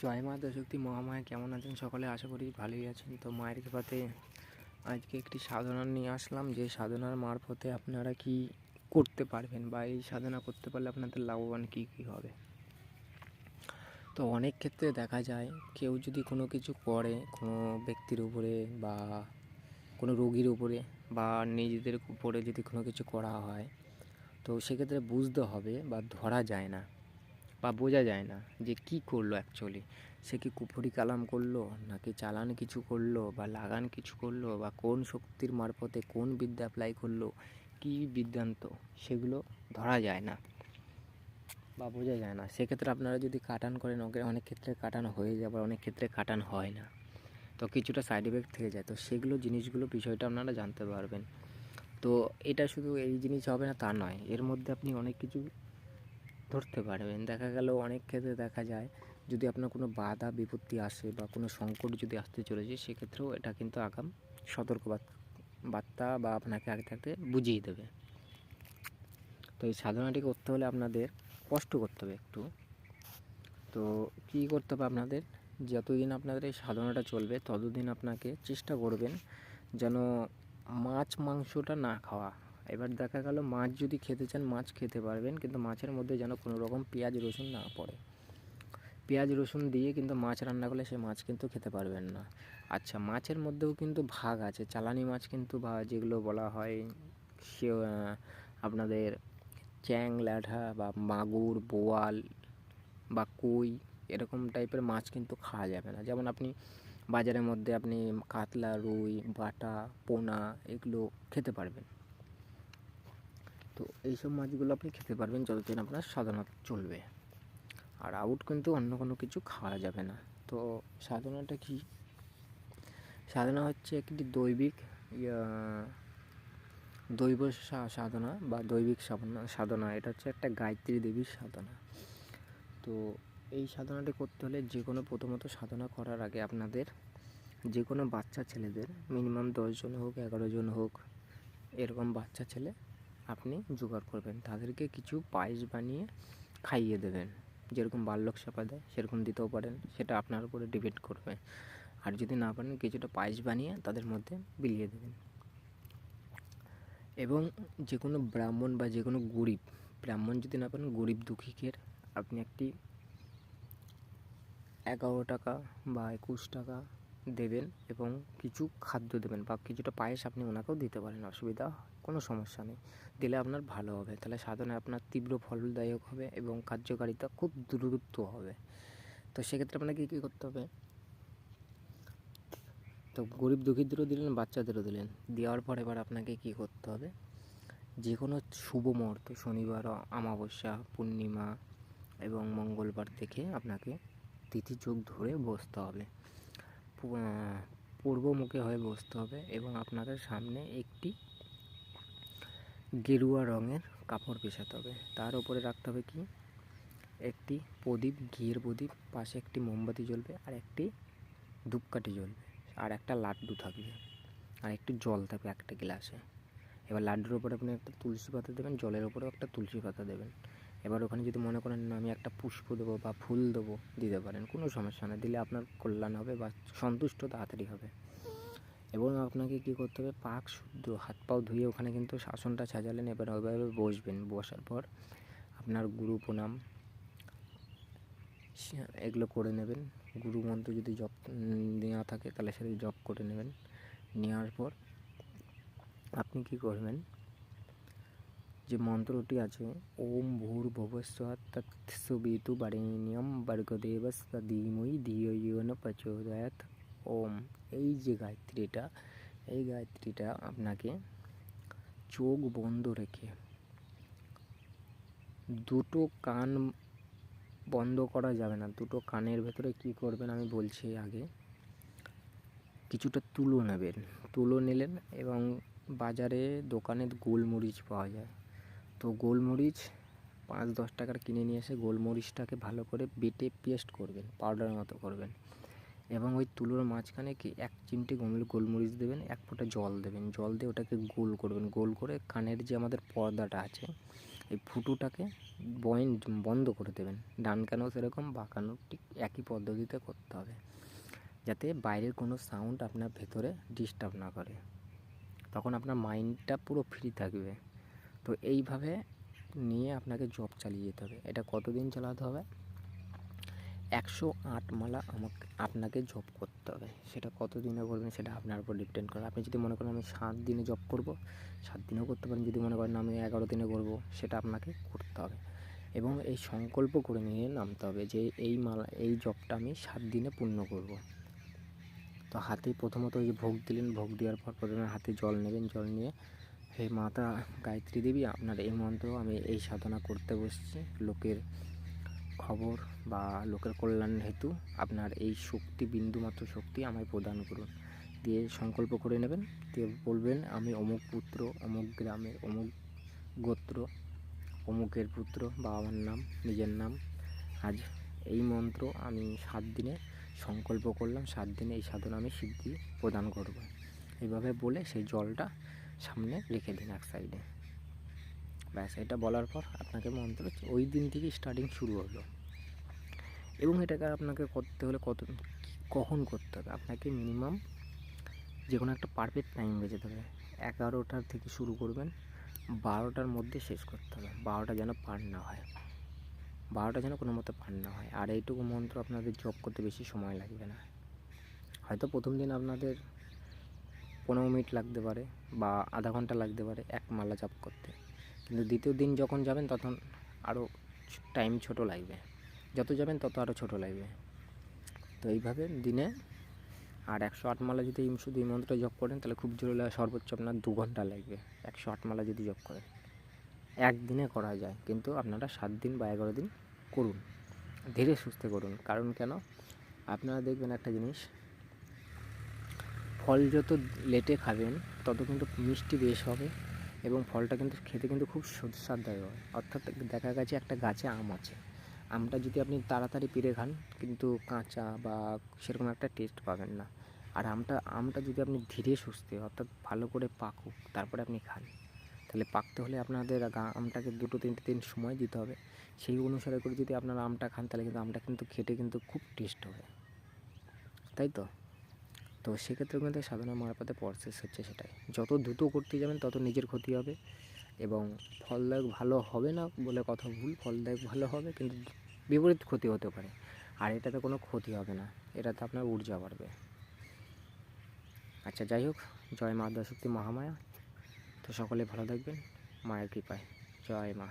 জয় মা, দশক্তি মহামায়া, কেমন আছেন সকলে? আশা করি ভালোই আছেন। তো মায়ের কৃপাতে আজকে একটি সাধনা নিয়ে আসলাম। যে সাধনার মারফতে আপনারা কি করতে পারবেন বা এই সাধনা করতে পারলে আপনাদের লাভবান কী কী হবে? তো অনেক ক্ষেত্রে দেখা যায়, কেউ যদি কোনো কিছু করে, কোনো ব্যক্তির উপরে বা কোনো রোগীর উপরে বা নিজেদের উপরে যদি কোনো কিছু করা হয়, তো সেক্ষেত্রে বুঝতে হবে বা ধরা যায় না। বা বোঝা যায় না যে কি করল অ্যাকচুয়ালি সে কি কুফরি কালাম করল? নাকি চালান কিছু করল? বা লাগান কিছু করল? বা কোন শক্তির মারফতে কোন বিদ্যা অ্যাপ্লাই করল? কি বিদ্যান্ত সেগুলো ধরা যায় না বা বোঝা যায় না। সেক্ষেত্রে আপনারা যদি কাটান করেন ওকে- অনেক ক্ষেত্রে কাটান হয়ে যায়, আবার অনেক ক্ষেত্রে কাটান হয় না। তো কিছুটা সাইড এফেক্ট থেকে যায়। তো সেগুলো, জিনিসগুলো, বিষয়টা আপনারা জানতে পারবেন। তো এটা শুধু এই জিনিস হবে না, তা নয়। এর মধ্যে আপনি অনেক কিছু ধরতে পারবেন। দেখা গেল অনেক ক্ষেত্রে দেখা যায়, যদি আপনার কোনো বাধা, বিপত্তি আসে বা কোনো সংকট যদি আসতে চলেছে, সেক্ষেত্রেও এটা কিন্তু আগাম সতর্ক বার্তা বা আপনাকে আগে থাকতে বুঝিয়ে দেবে। তো এই সাধনাটি করতে হলে আপনাদের কষ্ট করতে হবে একটু। তো কী করতে হবে আপনাদের? যতদিন আপনাদের এই সাধনাটা চলবে, ততদিন আপনাকে চেষ্টা করবেন যেন মাছ, মাংসটা না খাওয়া এবার দেখা গেল মাছ যদি খেতে চান, মাছ খেতে পারবেন, কিন্তু মাছের মধ্যে যেন কোনো রকম পেঁয়াজ রসুন না পড়ে। পেঁয়াজ রসুন দিয়ে কিন্তু মাছ রান্না করলে সে মাছ কিন্তু খেতে পারবেন না। আচ্ছা মাছের মধ্যেও কিন্তু ভাগ আছে। চালানি মাছ কিন্তু বা যেগুলো বলা হয়, সে আপনাদের চ্যাং, ল্যাঠা বা মাগুর, বোয়াল বা কই, এরকম টাইপের মাছ কিন্তু খাওয়া যাবে না। যেমন আপনি বাজারের মধ্যে আপনি কাতলা, রুই, বাটা, পোনা এগুলো খেতে পারবেন। তো এইসব মাছগুলো আপনি খেতে পারবেন যতদিন আপনার সাধনা চলবে। আর আউট কিন্তু অন্য কোনো কিছু খাওয়া যাবে না। তো সাধনাটা কি? সাধনা হচ্ছে একটি দৈবিক দৈব সাধনা বা দৈবিক সাধনা সাধনা। এটা হচ্ছে একটা গায়ত্রী দেবীর সাধনা। তো এই সাধনাটি করতে হলে যে কোনো প্রথমত সাধনা করার আগে আপনাদের যে কোনো বাচ্চা ছেলেদের মিনিমাম দশজন হোক, এগারো জন হোক, এরকম বাচ্চা ছেলে আপনি জোগাড় করবেন। তাদেরকে কিছু পায়েস বানিয়ে খাইয়ে দেবেন। যেরকম বাল্যক সেবা দেয়, সেরকম দিতেও পারেন। সেটা আপনার উপরে ডিপেন্ড করবে। আর যদি না পারেন, কিছুটা পায়েস বানিয়ে তাদের মধ্যে বিলিয়ে দেবেন। এবং যে কোনো ব্রাহ্মণ বা যে কোনো গরিব, ব্রাহ্মণ যদি না পারেন, গরিব দুঃখীকের আপনি একটি এগারো টাকা বা একুশ টাকা দেবেন এবং কিছু খাদ্য দেবেন বা কিছুটা পায়েস আপনি ওনাকেও দিতে পারেন, অসুবিধা কোনো সমস্যা নেই। দিলে আপনার ভালো হবে, তাহলে সাধনায় আপনার তীব্র ফলদায়ক হবে এবং কার্যকারিতা খুব দ্রুত হবে। তো সেক্ষেত্রে আপনাকে কী করতে হবে? তো গরিব দুঃখীদেরও দিলেন, বাচ্চাদেরও দিলেন। দেওয়ার পর এবার আপনাকে কী করতে হবে? যে কোনো শুভ মুহূর্ত, শনিবার, অমাবস্যা, পূর্ণিমা এবং মঙ্গলবার দেখে আপনাকে তিথি চোখ ধরে বসতে হবে। পূর্বমুখে হয়ে বসতে হবে এবং আপনাদের সামনে একটি গেরুয়া রঙের কাপড় পেছাতে হবে। তার উপরে রাখতে হবে কি? একটি প্রদীপ, ঘিয়ের প্রদীপ, পাশে একটি মোমবাতি জ্বলবে আর একটি ধূপকাঠি জ্বলবে আর একটা লাড্ডু থাকবে আর একটু জল থাকবে একটা গ্লাসে। এবার লাড্ডুর উপরে আপনি একটা তুলসী পাতা দেবেন, জলের উপরেও একটা তুলসী পাতা দেবেন। এবার ওখানে যদি মনে করেন না, আমি একটা পুষ্প দেবো বা ফুল দেবো, দিতে পারেন, কোনো সমস্যা না। দিলে আপনার কল্যাণ হবে বা সন্তুষ্ট তাড়াতাড়ি হবে। এবং আপনাকে কী করতে হবে, পাক শুদ্ধ, হাত পাও ধুয়ে ওখানে কিন্তু আসনটা সাজালেন, এবার ওইভাবে বসবেন। বসার পর আপনার গুরু প্রণাম, এগুলো করে নেবেন। গুরু মন্ত্র যদি জপ নেওয়া থাকে, তাহলে সেটা জপ করে নেবেন। নেওয়ার পর আপনি কি করবেন যে মন্ত্রটি আছে, ওম ভূর ভবস্বাৎ তৎসবিতু বারেণ্যম বর্গদেবস ধীমহি ধিয়ো ইয়ো ন ওম, এই যে গায়ত্রীটা, এই গায়ত্রীটা আপনাকে চোখ বন্ধ রেখে দুটো কান বন্ধ করা যাবে না। দুটো কানের ভেতরে কি করবেন আমি বলছি আগে। কিছুটা তুলো নেবেন, তুলো নিলেন এবং বাজারে, দোকানে গোলমরিচ পাওয়া যায়। তো গোলমরিচ পাঁচ দশ টাকার কিনে নিয়ে এসে গোলমরিচটাকে ভালো করে বেটে পেস্ট করবেন পাউডারের মতো করবেন। এবং ওই তুলোর মাঝখানে কি এক চিমটি গোল গোলমরিচ দেবেন, এক ফোঁটা জল দেবেন। জল দিয়ে ওটাকে গোল করবেন, গোল করে কানের যে আমাদের পর্দাটা আছে, এই ফুটোটাকে বয়েন্ট বন্ধ করে দেবেন। ডান কানেও সেরকম বাঁকানো ঠিক একই পদ্ধতিতে করতে হবে, যাতে বাইরের কোনো সাউন্ড আপনার ভেতরে ডিস্টার্ব না করে। তখন আপনার মাইন্ডটা পুরো ফ্রি থাকবে। তো এইভাবে নিয়ে আপনাকে জব চালিয়ে যেতে হবে। এটা কতদিন চালাতে হবে? একশো আট মালা আমাকে, আপনাকে জব করতে হবে। সেটা কত দিনে করবেন সেটা আপনার উপর ডিপেন্ড করে। আপনি যদি মনে করেন আমি সাত দিনে জব করব, সাত দিনেও করতে পারেন। যদি মনে করেন আমি এগারো দিনে করব, সেটা আপনাকে করতে হবে। এবং এই সংকল্প করে নিয়ে নামতে হবে যে এই মালা, এই জবটা আমি সাত দিনে পূর্ণ করব। তো হাতে প্রথমত ওই যে ভোগ দিলেন, ভোগ দেওয়ার পর প্রথমে হাতে জল নেবেন। জল নিয়ে হে মাতা, গায়ত্রী দেবী, আপনার এই মন্ত্র আমি এই সাধনা করতে বসছি। লোকের খবর বা লোকের কল্যাণ হেতু আপনার এই শক্তি, বিন্দুমাত্র শক্তি আমায় প্রদান করুন। দিয়ে সংকল্প করে নেবেন। দিয়ে বলবেন, আমি অমুক পুত্র অমুক গ্রামের অমুক গোত্র অমুকের পুত্র বা আমার নাম, নিজের নাম। আজ এই মন্ত্র আমি সাত দিনে সংকল্প করলাম। সাত দিনে এই সাধনা আমি সিদ্ধি প্রদান করব। এইভাবে বলে সেই জলটা সামনে রেখে দিন এক সাইডে ব্যাস, এটা বলার পর আপনাকে মন্ত্র ওই দিন থেকে স্টার্টিং শুরু হলো। এবং এটাকে আপনাকে করতে হলে কত, কখন করতে হবে? আপনাকে মিনিমাম যে কোনো একটা পারফেক্ট টাইম বেঁচে হবে। এগারোটার থেকে শুরু করবেন, বারোটার মধ্যে শেষ করতে হবে। বারোটা যেন পার না হয়। বারোটা যেন কোনো মতো পার না হয়। আর এইটুকু মন্ত্র আপনাদের জপ করতে বেশি সময় লাগবে না। হয়তো প্রথম দিন আপনাদের পনেরো মিনিট লাগতে পারে বা আধা ঘণ্টা লাগতে পারে এক মালা জপ করতে। কিন্তু দ্বিতীয় দিন যখন যাবেন তখন আরও টাইম ছোট লাগবে। যত যাবেন তত আরও ছোট লাগবে। তো এইভাবে দিনে আর একশো আট মালা যদি শুধু এই মন্ত্রটা জপ করেন তাহলে খুব জোরে লাগে সর্বোচ্চ আপনার দু ঘণ্টা লাগবে একশো আট মালা যদি জপ করেন। একদিনে করা যায় কিন্তু আপনারা সাত দিন বা এগারো দিন করুন। ধীরে সুস্থে করুন। কারণ কেন? আপনারা দেখবেন একটা জিনিস ফল যত লেটে খাবেন, তত কিন্তু মিষ্টি বেশ হবে এবং ফলটা কিন্তু খেতে কিন্তু খুব সুস্বাদদায়ক হয় অর্থাৎ দেখা গেছে একটা গাছে আম আছে। আমটা যদি আপনি তাড়াতাড়ি পেরে খান, কিন্তু কাঁচা বা সেরকম একটা টেস্ট পাবেন না। আর আমটা আমটা যদি আপনি ধীরে সুস্থে, অর্থাৎ ভালো করে পাকুক, তারপরে আপনি খান। তাহলে পাকতে হলে আপনাদের আমটাকে দুটো, তিনটে দিন সময় দিতে হবে। সেই অনুসারে করে যদি আপনারা আমটা খান, তাহলে কিন্তু আমটা কিন্তু খেতে কিন্তু খুব টেস্ট হবে। তাই তো? তো সেক্ষেত্রে কিন্তু সাধনা মারফতে প্রসেস হচ্ছে সেটাই। যত দ্রুত করতে যাবেন, তত নিজের ক্ষতি হবে এবং ফলদায়ক ভালো হবে না বলে কথা ভুল, ফলদায়ক ভালো হবে কিন্তু বিপরীত ক্ষতি হতে পারে। আর এটাতে কোনো ক্ষতি হবে না, এটাতে আপনার ঊর্জা বাড়বে। আচ্ছা যাই হোক, জয় মা শক্তি মহামায়া। তো সকলে ভালো থাকবেন, মায়ের কৃপায়। জয় মা।